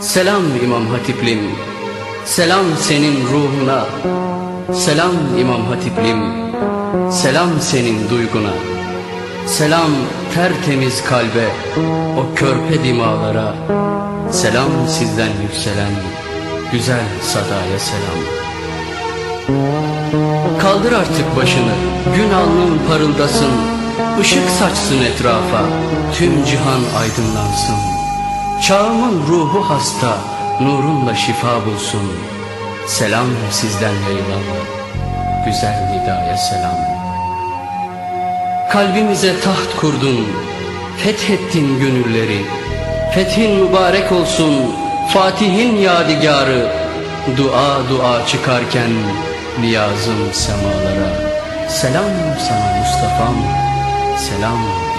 Selam İmam Hatiplim, selam senin ruhuna. Selam İmam Hatiplim, selam senin duyguna. Selam tertemiz kalbe, o körpe dimalara. Selam sizden yükselen, güzel sadaya selam. Kaldır artık başını, gün alnın parıldasın. Işık saçsın etrafa, tüm cihan aydınlansın. Çağımın ruhu hasta, nurunla şifa bulsun. Selam sizden yayılan, güzel nidaya selam. Kalbimize taht kurdun, fethettin gönülleri. Fethin mübarek olsun, Fatih'in yadigarı. Dua dua çıkarken niyazım semalara. Selam sana Mustafa'm, selam. İmam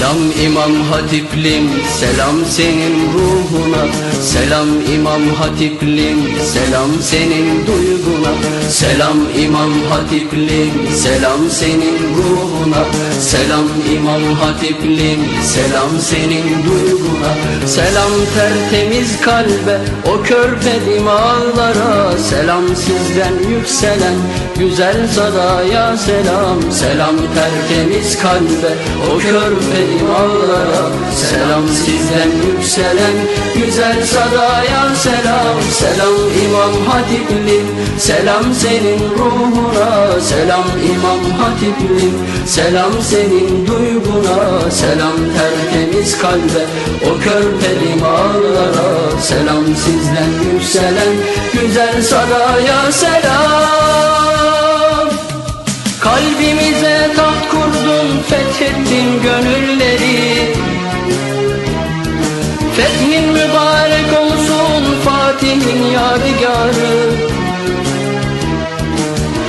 Selam İmam Hatiplim, selam senin ruhuna. Selam İmam Hatiplim, selam senin duyguna. Selam İmam Hatiplim, selam senin ruhuna. Selam İmam Hatiplim, selam senin duyguna. Selam tertemiz kalbe, o körpe dimağlara Selam sizden yükselen, güzel sadaya selam. Selam tertemiz kalbe, o körpe dimağlara Selam sizden yükselen, güzel sadaya selam. Selam İmam Hatiplim, selam senin ruhuna. Selam İmam Hatiplim, selam senin duyguna. Selam tertemiz kalbe, o körpe dimağlara Selam sizden yükselen, güzel sadaya selam. Kalbimize kurdun, fethettin gönülleri. Fethin mübarek olsun, Fatih'in yadigarı.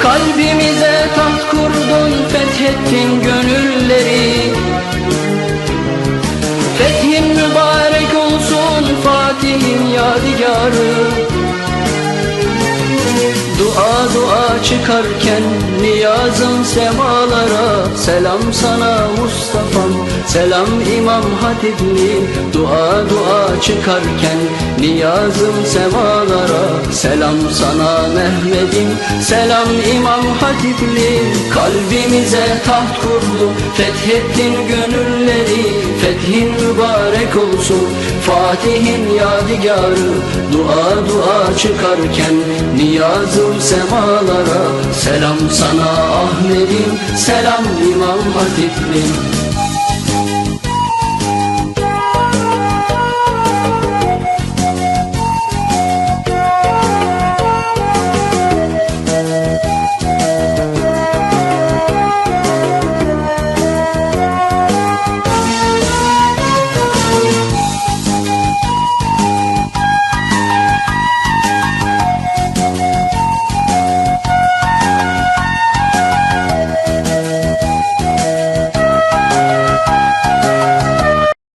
Kalbimize taht kurdun, fethettin gönülleri. Fethin mübarek olsun, Fatih'in yadigarı. Dua çıkarken niyazım semalara. Selam sana Mustafa'm selam İmam Hatipli. Dua dua çıkarken niyazım semalara. Selam sana Mehmet'im selam İmam Hatipli. Kalbimize taht kurdu fethettin gönülleri Fethin mübarek olsun Fatih'in yadigarı. Dua dua çıkarken niyazım semalara. Selam sana Ahmet'im Selam İmam Hatip'lim